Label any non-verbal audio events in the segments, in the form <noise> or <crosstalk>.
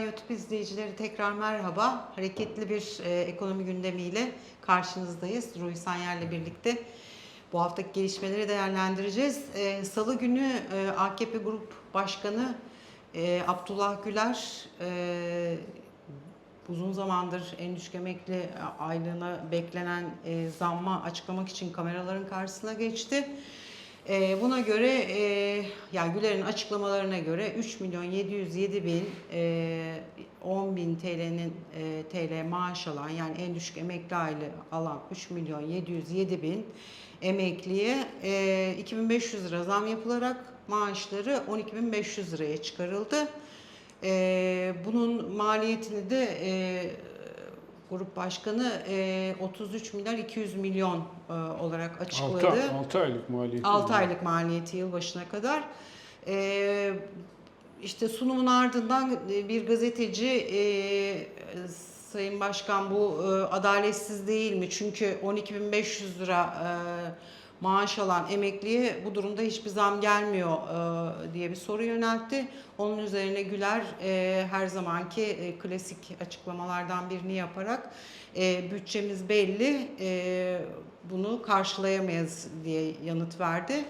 YouTube izleyicileri tekrar merhaba. Hareketli bir e, ekonomi gündemiyle karşınızdayız. Ruhi Sanyer'le birlikte bu haftaki gelişmeleri değerlendireceğiz. E, Salı günü e, AKP Grup Başkanı e, Abdullah Güler e, uzun zamandır en düşük emekli aylığına beklenen e, zamma açıklamak için kameraların karşısına geçti. E, buna göre e, yani Güler'in açıklamalarına göre 3 milyon 707 bin e, 10 bin TL'nin e, TL maaş alan yani en düşük emekli aylığı alan 3 milyon 707 bin emekliye e, 2500 lira zam yapılarak maaşları 12.500 liraya çıkarıldı. E, bunun maliyetini de e, grup başkanı e, 33 milyar 200 milyon e, olarak açıkladı. 6, 6 aylık maliyeti. 6 aylık maliyeti yılbaşına kadar. Ee, işte sunumun ardından e, bir gazeteci e, Sayın Başkan bu e, adaletsiz değil mi? Çünkü 12.500 lira e, maaş alan emekliye bu durumda hiçbir zam gelmiyor diye bir soru yöneltti. Onun üzerine Güler her zamanki klasik açıklamalardan birini yaparak bütçemiz belli bunu karşılayamayız diye yanıt verdi.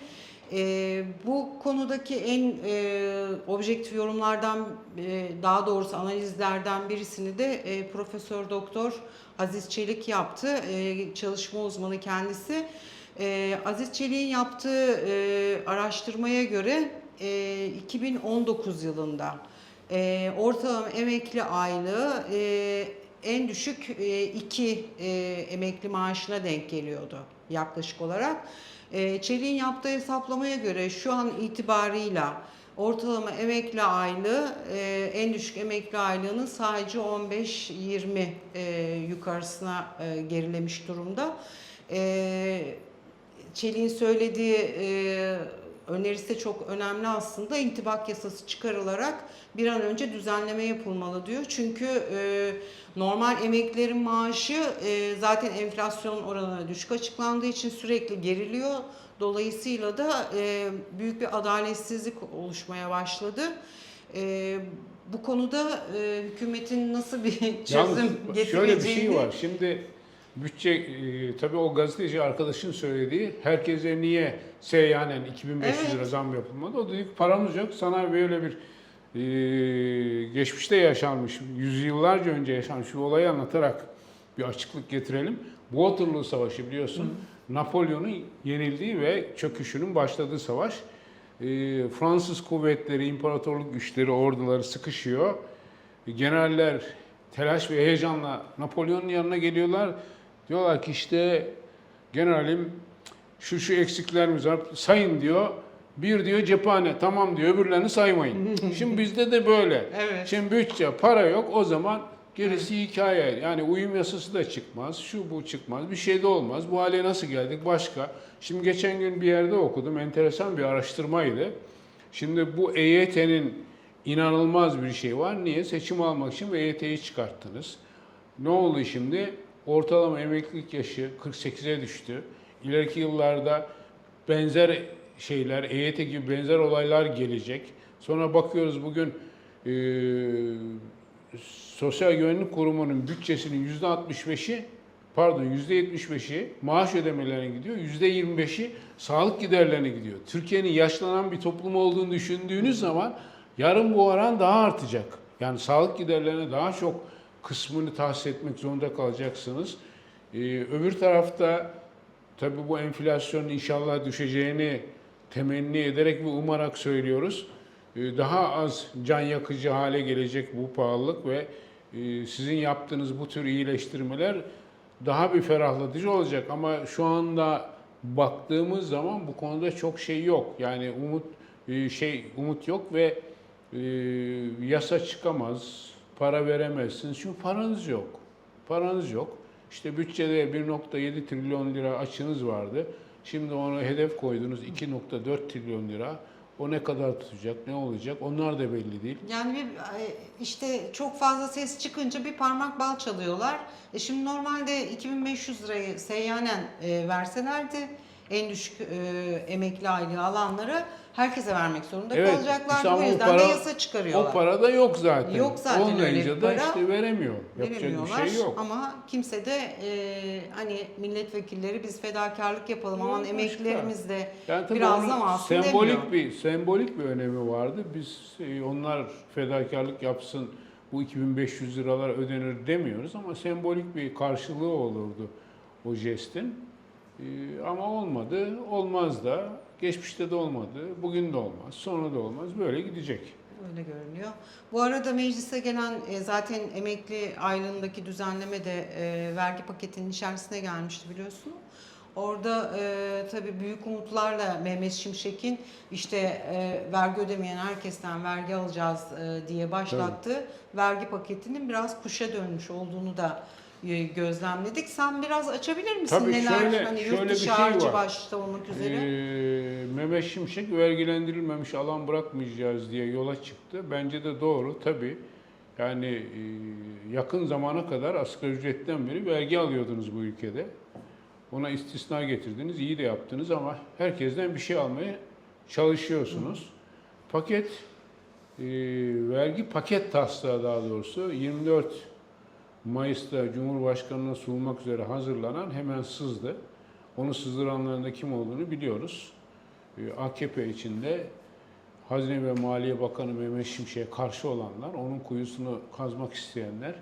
E, bu konudaki en e, objektif yorumlardan e, daha doğrusu analizlerden birisini de e, Profesör Doktor Aziz Çelik yaptı. E, çalışma uzmanı kendisi. E, Aziz Çelik'in yaptığı e, araştırmaya göre e, 2019 yılında e, ortalama emekli aylığı e, en düşük e, iki e, emekli maaşına denk geliyordu yaklaşık olarak. E, Çelik'in yaptığı hesaplamaya göre şu an itibarıyla ortalama emekli aylığı e, en düşük emekli aylığının sadece 15-20 e, yukarısına e, gerilemiş durumda. E, Çelik'in söylediği e, önerisi de çok önemli aslında. İntibak yasası çıkarılarak bir an önce düzenleme yapılmalı diyor. Çünkü e, normal emeklilerin maaşı e, zaten enflasyon oranına düşük açıklandığı için sürekli geriliyor. Dolayısıyla da e, büyük bir adaletsizlik oluşmaya başladı. E, bu konuda e, hükümetin nasıl bir <laughs> çözüm Yalnız getireceğini... şöyle bir şey var. Şimdi bütçe e, tabii o gazeteci arkadaşın söylediği herkese niye seyyanen 2500 lira Evet. zam yapılmadı? O dedi ki paramız yok. Sana böyle bir e, geçmişte yaşanmış, yüzyıllarca önce yaşanmış bir olayı anlatarak bir açıklık getirelim. Waterloo Savaşı biliyorsun. Napolyon'un yenildiği ve çöküşünün başladığı savaş. E, Fransız kuvvetleri, imparatorluk güçleri, orduları sıkışıyor. Generaller telaş ve heyecanla Napolyon'un yanına geliyorlar. Diyorlar ki işte generalim şu şu eksiklerimiz var sayın diyor. Bir diyor cephane tamam diyor öbürlerini saymayın. <laughs> Şimdi bizde de böyle. Evet. Şimdi bütçe para yok o zaman gerisi hikaye. Yani uyum yasası da çıkmaz, şu bu çıkmaz, bir şey de olmaz. Bu hale nasıl geldik başka. Şimdi geçen gün bir yerde okudum enteresan bir araştırmaydı. Şimdi bu EYT'nin inanılmaz bir şey var. Niye? Seçim almak için EYT'yi çıkarttınız. Ne oldu şimdi? Ortalama emeklilik yaşı 48'e düştü. İleriki yıllarda benzer şeyler, EYT gibi benzer olaylar gelecek. Sonra bakıyoruz bugün e, Sosyal Güvenlik Kurumu'nun bütçesinin %65'i pardon %75'i maaş ödemelerine gidiyor. %25'i sağlık giderlerine gidiyor. Türkiye'nin yaşlanan bir toplum olduğunu düşündüğünüz zaman yarın bu oran daha artacak. Yani sağlık giderlerine daha çok kısmını tahsis etmek zorunda kalacaksınız. Ee, öbür tarafta tabii bu enflasyonun inşallah düşeceğini temenni ederek ve umarak söylüyoruz. Ee, daha az can yakıcı hale gelecek bu pahalılık ve e, sizin yaptığınız bu tür iyileştirmeler daha bir ferahlatıcı olacak ama şu anda baktığımız zaman bu konuda çok şey yok. Yani umut e, şey umut yok ve e, yasa çıkamaz, para veremezsiniz çünkü paranız yok. Paranız yok. İşte bütçede 1.7 trilyon lira açığınız vardı. Şimdi ona hedef koydunuz 2.4 trilyon lira. O ne kadar tutacak, ne olacak onlar da belli değil. Yani bir, işte çok fazla ses çıkınca bir parmak bal çalıyorlar. E şimdi normalde 2500 lirayı seyyanen e, verselerdi en düşük e, emekli aylığı alanlara herkese vermek zorunda Evet, kalacaklar. işte o yüzden para- de yasa çıkarıyorlar. O para da yok zaten. Yok zaten öyle Olmayınca bir da para. işte veremiyor. Yapacak bir şey yok. ama kimse de e, hani milletvekilleri biz fedakarlık yapalım aman emeklilerimiz de Yani biraz zam alsın sembolik demiyor. bir sembolik bir önemi vardı. Biz e, onlar fedakarlık yapsın bu 2500 liralar ödenir demiyoruz ama sembolik bir karşılığı olurdu o jestin. E, ama olmadı, olmaz da. Geçmişte de olmadı, bugün de olmaz, sonra da olmaz. Böyle gidecek. Öyle görünüyor. Bu arada meclise gelen e, zaten emekli aylığındaki düzenleme de e, vergi paketinin içerisine gelmişti biliyorsun. Orada e, tabii büyük umutlarla Mehmet Şimşek'in işte e, vergi ödemeyen herkesten vergi alacağız e, diye başlattığı vergi paketinin biraz kuşa dönmüş olduğunu da gözlemledik. Sen biraz açabilir misin Tabii neler şöyle- hani şöyle yurt bir dışı şey harcı var. başta olmak üzere? Ee, Mehmet Şimşek vergilendirilmemiş alan bırakmayacağız diye yola çıktı. Bence de doğru tabii. Yani e, yakın zamana kadar asgari ücretten beri vergi alıyordunuz bu ülkede. Ona istisna getirdiniz, iyi de yaptınız ama herkesten bir şey almaya çalışıyorsunuz. Paket, e, vergi paket taslağı daha doğrusu 24 Mayıs'ta Cumhurbaşkanı'na sunulmak üzere hazırlanan hemen sızdı. Onu sızdıranların da kim olduğunu biliyoruz. Ee, AKP içinde Hazine ve Maliye Bakanı Mehmet Şimşek'e karşı olanlar, onun kuyusunu kazmak isteyenler,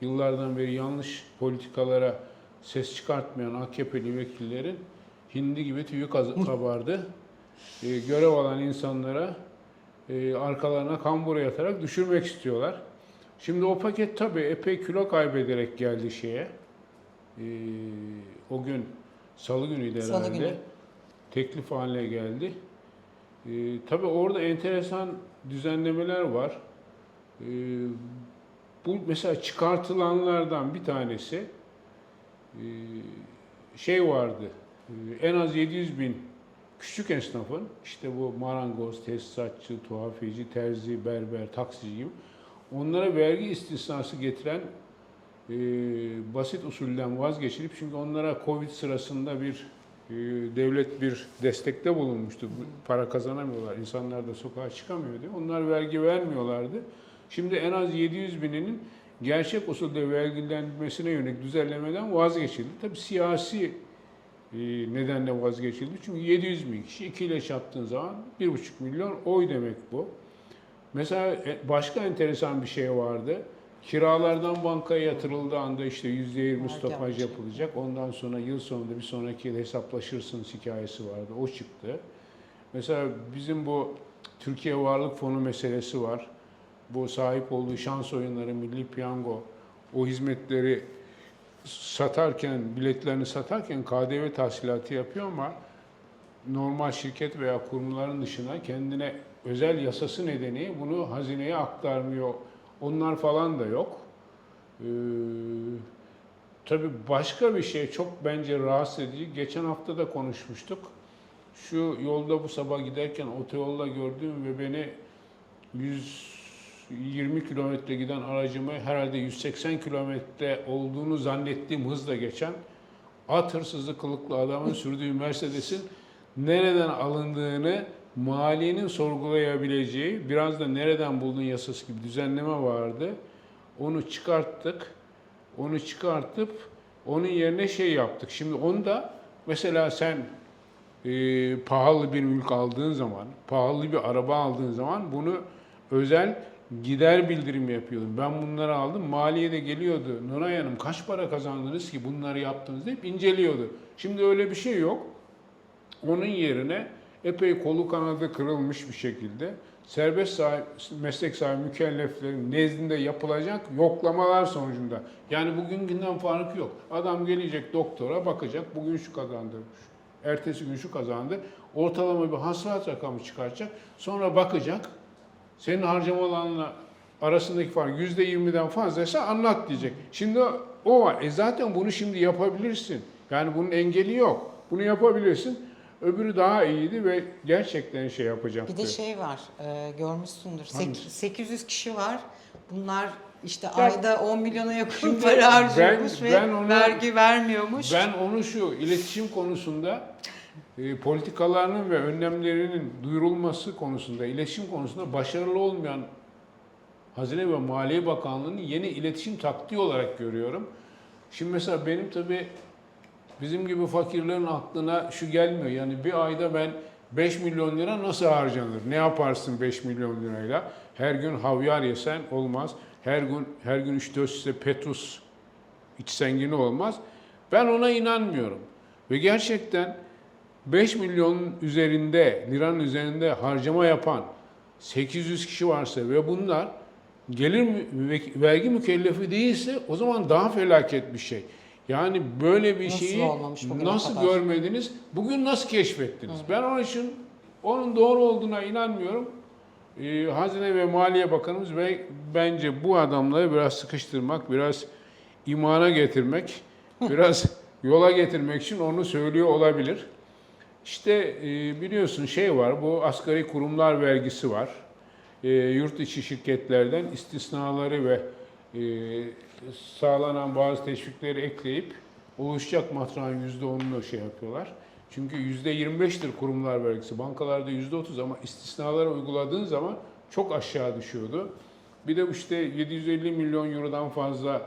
yıllardan beri yanlış politikalara ses çıkartmayan AKP'li vekillerin hindi gibi tüyü kabardı. Ee, görev alan insanlara e, arkalarına kambura yatarak düşürmek istiyorlar. Şimdi o paket tabii epey kilo kaybederek geldi şeye. Ee, o gün Salı günüydü Salı herhalde. günü. Teklif haline geldi. Ee, tabii orada enteresan düzenlemeler var. Ee, bu mesela çıkartılanlardan bir tanesi e, şey vardı. e, en az 700 bin küçük esnafın işte bu marangoz, tesisatçı, tuhafiyeci, terzi, berber, taksici gibi onlara vergi istisnası getiren e, basit usulden vazgeçilip çünkü onlara Covid sırasında bir e, devlet bir destekte bulunmuştu. Bu Para kazanamıyorlar, insanlar da sokağa çıkamıyor diye. Onlar vergi vermiyorlardı. Şimdi en az 700 bininin gerçek usulde vergilenmesine yönelik düzenlemeden vazgeçildi. Tabii siyasi e, nedenle vazgeçildi. Çünkü 700 bin kişi 2 ile çarptığın zaman 1,5 milyon oy demek bu. Mesela e, başka enteresan bir şey vardı. Kiralardan bankaya yatırıldığı anda işte %20 Vergi stopaj yapılacak. Ondan sonra yıl sonunda bir sonraki yıl hesaplaşırsınız hikayesi vardı. O çıktı. Mesela bizim bu Türkiye Varlık Fonu meselesi var. Bu sahip olduğu şans oyunları, milli piyango, o hizmetleri satarken, biletlerini satarken KDV tahsilatı yapıyor ama normal şirket veya kurumların dışına kendine özel yasası nedeni bunu hazineye aktarmıyor. Onlar falan da yok. Ee, tabii başka bir şey çok bence rahatsız edici. Geçen hafta da konuşmuştuk. Şu yolda bu sabah giderken otoyolda gördüğüm ve beni 120 kilometre giden aracımı herhalde 180 kilometre olduğunu zannettiğim hızla geçen at hırsızı kılıklı adamın <laughs> sürdüğü Mercedes'in nereden alındığını maliyenin sorgulayabileceği, biraz da nereden buldun yasası gibi düzenleme vardı. Onu çıkarttık. Onu çıkartıp onun yerine şey yaptık. Şimdi onda mesela sen e, pahalı bir mülk aldığın zaman, pahalı bir araba aldığın zaman bunu özel gider bildirimi yapıyordun. Ben bunları aldım. Maliye de geliyordu. Nuray Hanım kaç para kazandınız ki bunları yaptınız deyip inceliyordu. Şimdi öyle bir şey yok. Onun yerine epey kolu kanadı kırılmış bir şekilde serbest sahip, meslek sahibi mükelleflerin nezdinde yapılacak yoklamalar sonucunda. Yani bugünkünden farkı yok. Adam gelecek doktora bakacak, bugün şu kazandırmış, ertesi gün şu kazandı. Ortalama bir hasılat rakamı çıkaracak. Sonra bakacak, senin harcamalarla arasındaki fark %20'den fazlaysa anlat diyecek. Şimdi o var. E zaten bunu şimdi yapabilirsin. Yani bunun engeli yok. Bunu yapabilirsin. Öbürü daha iyiydi ve gerçekten şey yapacaktı. Bir de şey var, e, görmüşsündür. Sek- Hangisi? 800 kişi var. Bunlar işte Ya, ayda 10 milyona yakın para harcıyormuş ben- ve ben onu- vergi vermiyormuş. Ben onu şu iletişim konusunda e, politikalarının ve önlemlerinin duyurulması konusunda, iletişim konusunda başarılı olmayan Hazine ve Maliye Bakanlığı'nın yeni iletişim taktiği olarak görüyorum. Şimdi mesela benim tabii bizim gibi fakirlerin aklına şu gelmiyor. Yani bir ayda ben 5 milyon lira nasıl harcanır? Ne yaparsın 5 milyon lirayla? Her gün havyar yesen olmaz. Her gün her gün 3-4 şişe Petrus içsen yine olmaz. Ben ona inanmıyorum. Ve gerçekten 5 milyonun üzerinde, liranın üzerinde harcama yapan 800 kişi varsa ve bunlar gelir vergi mükellefi değilse o zaman daha felaket bir şey. Yani böyle bir Nasıl şeyi nasıl kadar? görmediniz? Bugün nasıl keşfettiniz? Ben onun için onun doğru olduğuna inanmıyorum. Ee, Hazine ve Maliye Bakanımız ve bence bu adamları biraz sıkıştırmak, biraz imana getirmek, biraz yola getirmek için onu söylüyor olabilir. İşte e, biliyorsun şey var, bu asgari kurumlar vergisi var. E, yurt içi şirketlerden istisnaları ve e, sağlanan bazı teşvikleri ekleyip oluşacak matrağın %10'unu şey yapıyorlar. Çünkü %25'tir kurumlar vergisi. Bankalarda %30 ama istisnaları uyguladığın zaman çok aşağı düşüyordu. Bir de işte 750 milyon eurodan fazla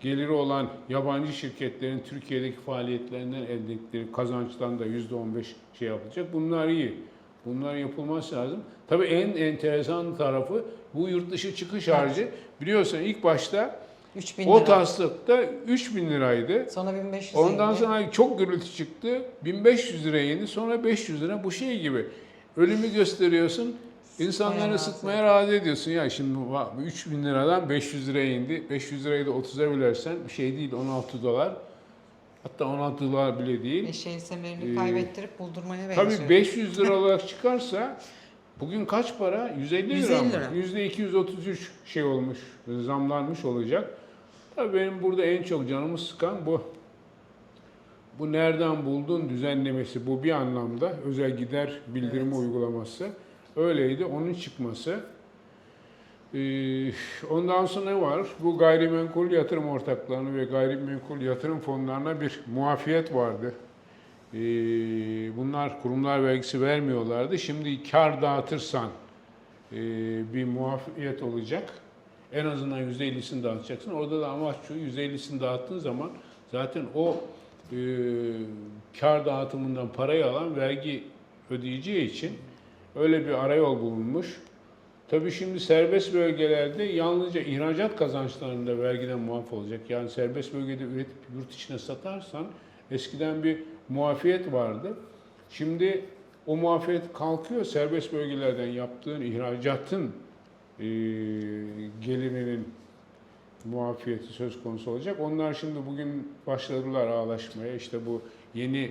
geliri olan yabancı şirketlerin Türkiye'deki faaliyetlerinden elde ettikleri kazançtan da %15 şey yapılacak. Bunlar iyi. Bunlar yapılması lazım. Tabii en enteresan tarafı bu yurt dışı çıkış harcı. Biliyorsun ilk başta 3000 o lira. taslakta 3000 liraydı. Sonra 1500 Ondan indi. sonra çok gürültü çıktı. 1500 liraya indi. Sonra 500 lira. Bu şey gibi. Ölümü gösteriyorsun. İnsanları razı sıkmaya razı ediyorsun. Ya şimdi va- 3000 liradan 500 liraya indi. 500 lirayı da 30'a bölersen bir şey değil 16 dolar. Hatta 16 dolar bile değil. Eşeğin semerini Ee, kaybettirip buldurmaya benziyor. Tabii 500 lira olarak çıkarsa <laughs> bugün kaç para? 150 lira 150 mı? lira. %233 şey olmuş, zamlanmış olacak. Tabii benim burada en çok canımı sıkan bu. Bu nereden buldun düzenlemesi bu bir anlamda özel gider bildirimi Evet. uygulaması öyleydi onun çıkması. Ee, ondan sonra ne var? Bu gayrimenkul yatırım ortaklarını ve gayrimenkul yatırım fonlarına bir muafiyet vardı. Ee, bunlar kurumlar vergisi vermiyorlardı. Şimdi kar dağıtırsan e, bir muafiyet olacak. En azından %50'sini dağıtacaksın. Orada da amaç şu %50'sini dağıttığın zaman zaten o e, kar dağıtımından parayı alan vergi ödeyeceği için öyle bir arayol bulunmuş. Tabii şimdi serbest bölgelerde yalnızca ihracat kazançlarında vergiden muaf olacak. Yani serbest bölgede üretip yurt içine satarsan eskiden bir muafiyet vardı. Şimdi o muafiyet kalkıyor. Serbest bölgelerden yaptığın ihracatın e, gelirinin muafiyeti söz konusu olacak. Onlar şimdi bugün başladılar ağlaşmaya. İşte bu yeni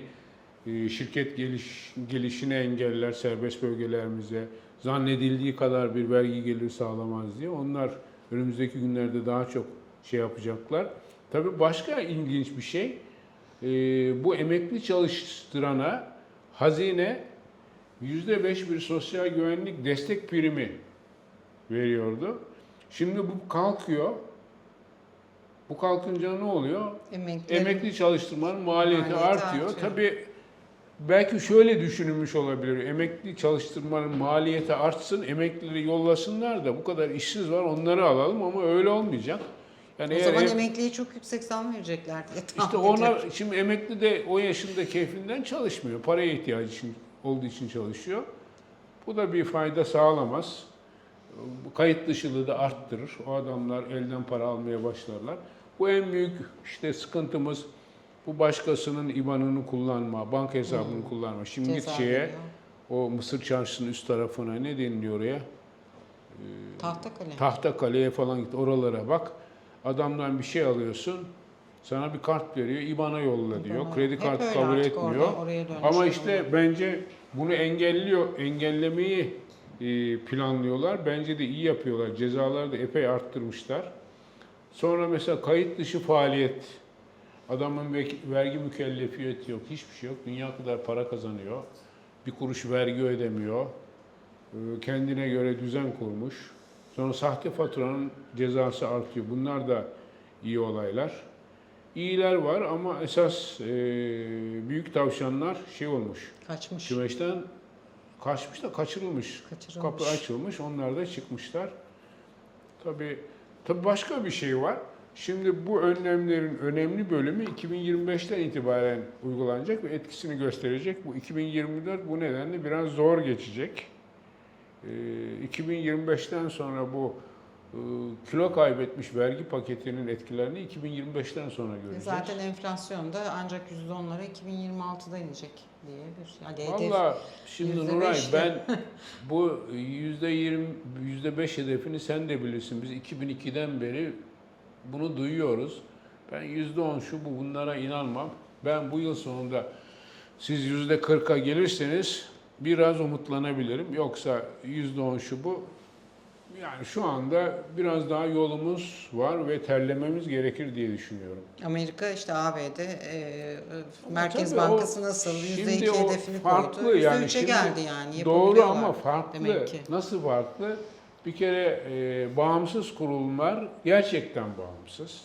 e, şirket geliş, gelişini engeller serbest bölgelerimize. Zannedildiği kadar bir vergi geliri sağlamaz diye. Onlar önümüzdeki günlerde daha çok şey yapacaklar. Tabii başka ilginç bir şey. E, bu emekli çalıştırana hazine %5 bir sosyal güvenlik destek primi veriyordu. Şimdi bu kalkıyor. Bu kalkınca ne oluyor? Emekli. Emekli çalıştırmanın maliyeti, Maliyeti artıyor. artıyor. Tabii belki şöyle düşünülmüş olabilir. Emekli çalıştırmanın maliyeti artsın, emeklileri yollasınlar da bu kadar işsiz var onları alalım ama öyle olmayacak. Yani O eğer zaman em- emekliye çok yüksek zam verecekler diye işte tahmin ona ediyorum. şimdi emekli de o yaşında keyfinden çalışmıyor. Paraya ihtiyacı için, olduğu için çalışıyor. Bu da bir fayda sağlamaz. Bu kayıt dışılığı da arttırır. O adamlar elden para almaya başlarlar. Bu en büyük işte sıkıntımız bu başkasının IBAN'ını kullanma, banka hesabını kullanma. Şimdi git Ceza şeye, veriyor. o Mısır çarşısının üst tarafına ne deniliyor oraya? Tahtakale. Tahtakale'ye falan git oralara bak. Adamdan bir şey alıyorsun. Sana bir kart veriyor. IBAN'a yolla diyor. Bana- Kredi kartı kabul etmiyor. orada, Ama işte bence bunu engelliyor, engellemeyi e, planlıyorlar. Bence de iyi yapıyorlar. Cezaları da epey arttırmışlar. Sonra mesela kayıt dışı faaliyet. Adamın ve- vergi mükellefiyeti yok, hiçbir şey yok. Dünya kadar para kazanıyor. Bir kuruş vergi ödemiyor. Ee, Kendine göre düzen kurmuş. Sonra sahte faturanın cezası artıyor. Bunlar da iyi olaylar. İyiler var ama esas e, büyük tavşanlar şey olmuş. Kaçmış. Kümeşten kaçmış da kaçırılmış. Kaçırılmış. Kapı açılmış, onlar da çıkmışlar. Tabii, tabii başka bir şey var. Şimdi bu önlemlerin önemli bölümü 2025'ten itibaren uygulanacak ve etkisini gösterecek. Bu 2024 bu nedenle biraz zor geçecek. Ee, 2025'ten sonra bu e, kilo kaybetmiş vergi paketinin etkilerini 2025'ten sonra göreceğiz. Zaten enflasyon da ancak %10'lara 2026'da inecek diye bir yani. Valla şimdi Nuray ben <laughs> bu yüzde yirmi, yüzde beş hedefini sen de bilirsin. Biz 2002'den beri bunu duyuyoruz. Ben yüzde on şu bu bunlara inanmam. Ben bu yıl sonunda siz yüzde kırka gelirseniz biraz umutlanabilirim. Yoksa yüzde on şu bu. Yani şu anda biraz daha yolumuz var ve terlememiz gerekir diye düşünüyorum. Amerika işte ABD e, Merkez tabii o- Bankası nasıl şimdi %2 o hedefini farklı koydu. yani. %3'e Şimdi geldi yani. Doğru ama farklı. Demek ki. Nasıl farklı? Bir kere e, bağımsız kurulumlar gerçekten bağımsız.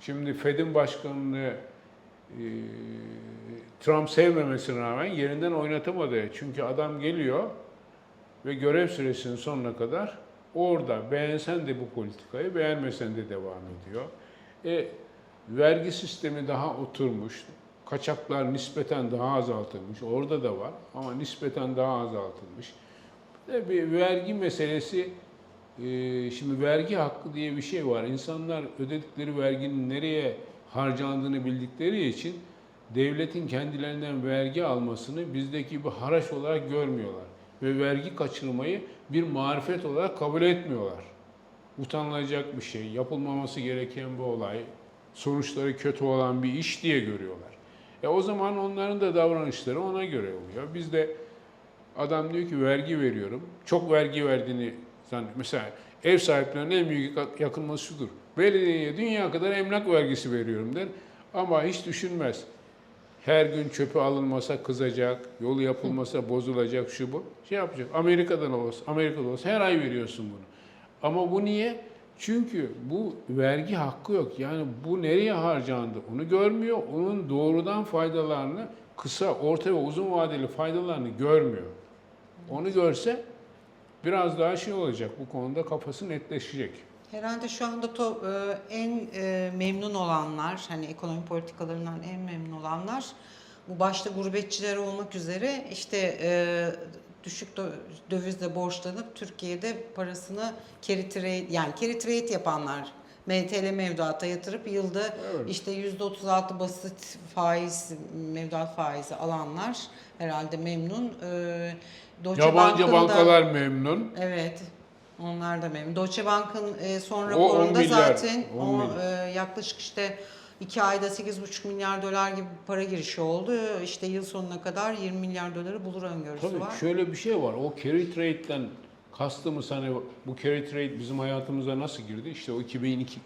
Şimdi Fed'in başkanını Trump sevmemesine rağmen yerinden oynatamadı. Çünkü adam geliyor ve görev süresinin sonuna kadar orada beğensen de bu politikayı, beğenmesen de devam ediyor. E, vergi sistemi daha oturmuş, kaçaklar nispeten daha azaltılmış, orada da var ama nispeten daha azaltılmış. Bir bir vergi meselesi, e, şimdi vergi hakkı diye bir şey var. İnsanlar ödedikleri verginin nereye harcandığını bildikleri için devletin kendilerinden vergi almasını bizdeki bir haraç olarak görmüyorlar. Ve vergi kaçırmayı bir marifet olarak kabul etmiyorlar. Utanılacak bir şey, yapılmaması gereken bir olay, sonuçları kötü olan bir iş diye görüyorlar. E o zaman onların da davranışları ona göre oluyor. Biz de adam diyor ki vergi veriyorum. Çok vergi verdiğini zannet. Mesela ev sahiplerinin en büyük yakınması şudur. Belediyeye dünya kadar emlak vergisi veriyorum der. Ama hiç düşünmez. Her gün çöpü alınmasa kızacak, yolu yapılmasa bozulacak şu bu. Şey yapacak. Amerika'dan olsa, Amerika'da olsa her ay veriyorsun bunu. Ama bu niye? Çünkü bu vergi hakkı yok. Yani bu nereye harcandı onu görmüyor. Onun doğrudan faydalarını kısa, orta ve uzun vadeli faydalarını görmüyor. Onu görse biraz daha şey olacak. Bu konuda kafası netleşecek. Herhalde şu anda to- e, en e, memnun olanlar, hani ekonomi politikalarından en memnun olanlar, bu başta gurbetçiler olmak üzere işte e, düşük dö- dövizle borçlanıp Türkiye'de parasını carry trade, yani carry trade yapanlar. MTL mevduata yatırıp yılda Evet. işte %36 basit faiz, mevduat faizi alanlar herhalde memnun. E, Deutsche Yabancı Bank'ın bankalar memnun. Evet. Onlar da memnun. Deutsche Bank'ın e, son O 10 raporunda milyar, zaten 10 o milyar. e, yaklaşık işte 2 ayda 8,5 milyar dolar gibi para girişi oldu. İşte yıl sonuna kadar 20 milyar doları bulur öngörüsü Tabii var. şöyle bir şey var. O carry trade'den kastımız hani bu carry trade bizim hayatımıza nasıl girdi? İşte o 2002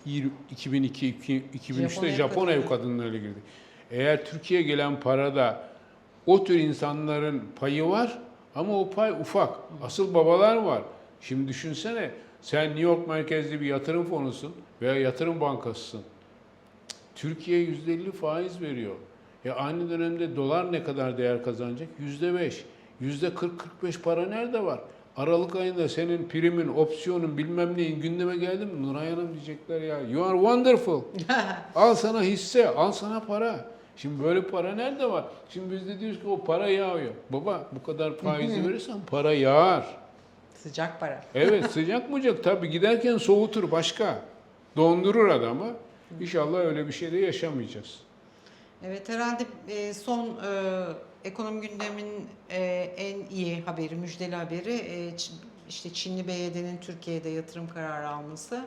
2002 2003'te Japon ev kadınlarıyla girdi. Eğer Türkiye'ye gelen parada o tür insanların payı var ama o pay ufak. Asıl babalar var. Şimdi düşünsene sen New York merkezli bir yatırım fonusun veya yatırım bankasısın. Türkiye %50 faiz veriyor. E aynı dönemde dolar ne kadar değer kazanacak? %5. %40-45 para nerede var? Aralık ayında senin primin, opsiyonun bilmem neyin gündeme geldi mi? Nuray Hanım diyecekler ya. You are wonderful. <laughs> al sana hisse, al sana para. Şimdi böyle para nerede var? Şimdi biz de diyoruz ki o para yağıyor. Baba bu kadar faizi verirsen para yağar. Sıcak para. Evet sıcak mıcak tabii giderken soğutur başka. Dondurur adamı. İnşallah öyle bir şey de yaşamayacağız. Evet herhalde e, son e, ekonomi gündemin e, en iyi haberi, müjdeli haberi e, işte Çinli BYD'nin Türkiye'de yatırım kararı alması.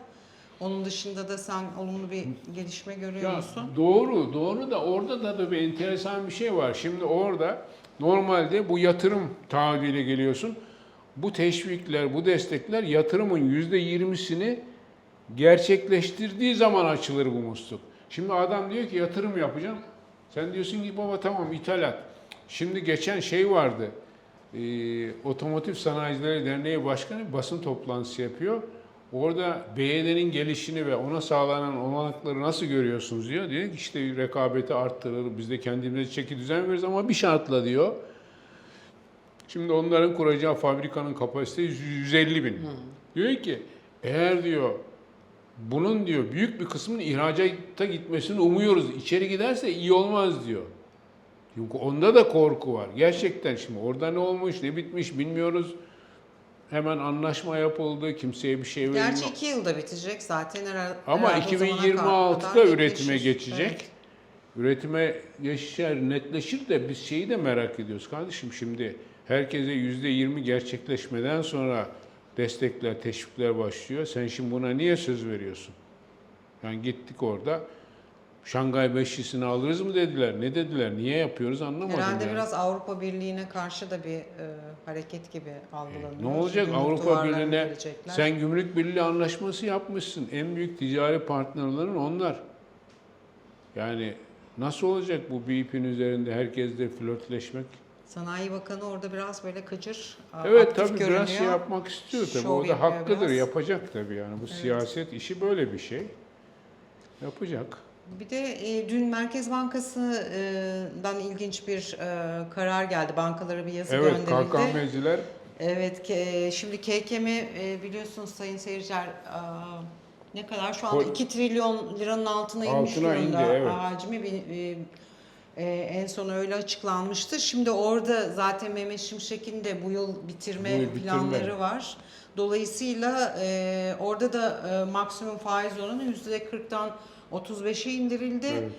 Onun dışında da sen olumlu bir gelişme görüyor Ya, musun? doğru, doğru da orada da tabii enteresan bir şey var. Şimdi orada normalde bu yatırım taahhüdüyle geliyorsun. Bu teşvikler, bu destekler yatırımın yüzde yirmisini gerçekleştirdiği zaman açılır bu musluk. Şimdi adam diyor ki yatırım yapacağım. Sen diyorsun ki baba tamam ithalat. Şimdi geçen şey vardı. E, Otomotiv Sanayicileri Derneği Başkanı basın toplantısı yapıyor. Orada BYD'nin gelişini ve ona sağlanan olanakları nasıl görüyorsunuz diyor. Diyor ki işte rekabeti arttırır, biz de kendimize çeki düzen veririz ama bir şartla diyor. Şimdi onların kuracağı fabrikanın kapasitesi 150 bin. Diyor ki eğer diyor bunun diyor büyük bir kısmının ihracata gitmesini umuyoruz. İçeri giderse iyi olmaz diyor. Çünkü onda da korku var. Gerçekten şimdi orada ne olmuş, ne bitmiş bilmiyoruz. Hemen anlaşma yapıldı, kimseye bir şey verilmiyor. Gerçi iki yılda bitecek zaten herhalde. Ama herhalde o zamana 2026'da kadar üretime geçecek. Evet. Üretime geçişler netleşir de biz şeyi de merak ediyoruz kardeşim şimdi herkese %20 gerçekleşmeden sonra destekler, teşvikler başlıyor. Sen şimdi buna niye söz veriyorsun? Yani gittik orada Şangay Beşlisi'ni alırız mı dediler. Ne dediler? Niye yapıyoruz anlamadım. Herhalde yani. biraz Avrupa Birliği'ne karşı da bir e, hareket gibi algılanıyor. Ne olacak Gümrük Avrupa Birliği'ne gelecekler. sen gümrük birliği anlaşması yapmışsın. En büyük ticari partnerlerin onlar. Yani nasıl olacak bu BP'nin üzerinde herkesle flörtleşmek? Sanayi Bakanı orada biraz böyle kıcır, Evet aktif tabii görünüyor. biraz şey yapmak istiyor tabii. Şov Orada yapıyor hakkıdır, biraz. yapacak tabii yani. Bu siyaset işi böyle bir şey. Yapacak. Bir de e, dün Merkez Bankası'dan ilginç bir e, karar geldi. Bankalara bir yazı Evet, gönderildi. KKM'ciler Evet, ke- şimdi KKM e, biliyorsunuz sayın seyirciler aa, ne kadar şu anda Kol- 2 trilyon liranın altına inmiş Altına indi, durumda evet. hacmi bir, e, e, en son öyle açıklanmıştı. Şimdi orada zaten Mehmet Şimşek'in de bu yıl bitirme Bu yıl bitirme. planları var. Dolayısıyla e, orada da e, maksimum faiz oranı %40'dan 35'e indirildi. Evet.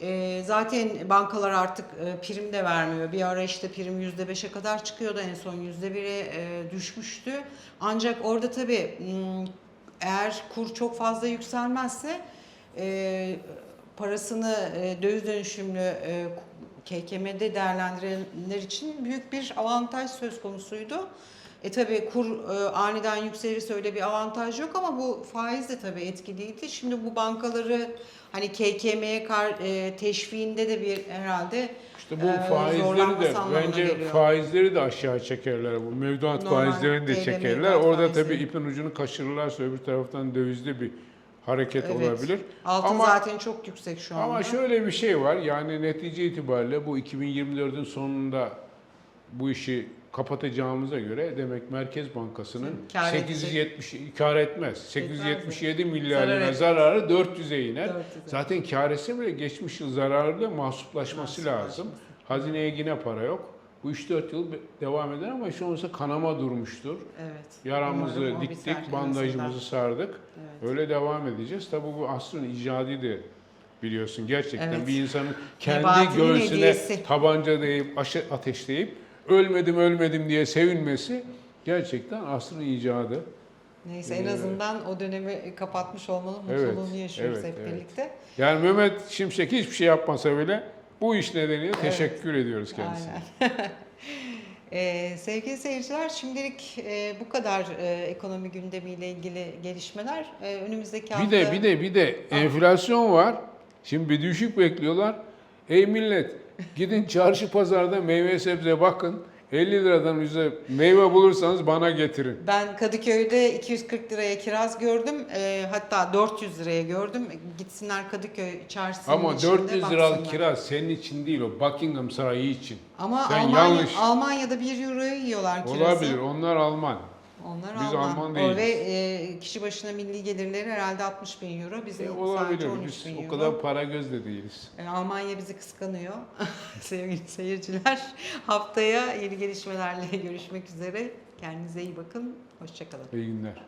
E, zaten bankalar artık e, prim de vermiyor. Bir ara işte prim %5'e kadar çıkıyordu. En son %1'e e, düşmüştü. Ancak orada tabii m, eğer kur çok fazla yükselmezse e, parasını e, döviz dönüşümlü e, KKM'de değerlendirenler için büyük bir avantaj söz konusuydu. E tabi kur e, aniden yükselirse öyle bir avantaj yok ama bu faiz de tabi etkiliydi. Şimdi bu bankaları hani KKM'ye kar, e, teşviğinde de bir herhalde işte bu Ee, faizleri de bence geliyor. faizleri de aşağı çekerler. Bu mevduat Normal faizlerini de çekerler. Orada faizleri. tabii ipin ucunu kaçırırlarsa öbür taraftan dövizde bir hareket Evet. olabilir. altın Ama- zaten çok yüksek şu anda. Ama şöyle bir şey var. Yani netice itibariyle bu 2024'ün sonunda bu işi kapatacağımıza göre demek Merkez Bankası'nın Kâr 870 kar etmez. 877 milyar lira zararı 400'e iner. 400'e. Zaten kar etse bile geçmiş yıl zararı da mahsuplaşması Mahsuplaşması. lazım. Hazineye yine para yok. Bu 3-4 yıl devam eder ama şu olsa kanama durmuştur. Evet. Yaramızı Umarım o diktik, biter en bandajımızı azından. sardık. Evet. Öyle devam edeceğiz. Tabii bu asrın icadıydı biliyorsun. Gerçekten Evet. bir insanın kendi göğsüne hediyesi. tabanca deyip aşe- ateşleyip ölmedim ölmedim diye sevinmesi gerçekten asrın icadı. Neyse en Ee, azından o dönemi kapatmış olmanın Evet, mutluluğunu yaşıyoruz evet, hep evet. birlikte. Yani Mehmet Şimşek hiçbir şey yapmasa bile bu iş nedeniyle teşekkür ediyoruz kendisine. Aynen. <laughs> Ee, sevgili seyirciler şimdilik e, bu kadar e, ekonomi gündemiyle ilgili gelişmeler. E, önümüzdeki hafta... Bir de bir de bir de enflasyon var. Şimdi bir düşük bekliyorlar. Ey millet gidin çarşı pazarda meyve sebze bakın. 50 liradan üzeri meyve bulursanız bana getirin. Ben Kadıköy'de 240 liraya kiraz gördüm. E, hatta 400 liraya gördüm. Gitsinler Kadıköy çarşısının Ama içinde 400 liralık baksınlar. kiraz senin için değil o Buckingham Sarayı için. Ama Sen Almanya, yanlış. Almanya'da 1 euroya yiyorlar kirazı. Olabilir onlar Alman. Onlar Biz Alman. Alman O değiliz. Ve e, kişi başına milli gelirleri herhalde 60 bin euro. Bizim E, sadece olabilir 13 biz bin o euro. kadar para göz de değiliz. Yani Almanya bizi kıskanıyor. <laughs> Sevgili seyirciler. Haftaya yeni gelişmelerle <laughs> görüşmek üzere. Kendinize iyi bakın. Hoşçakalın. İyi günler.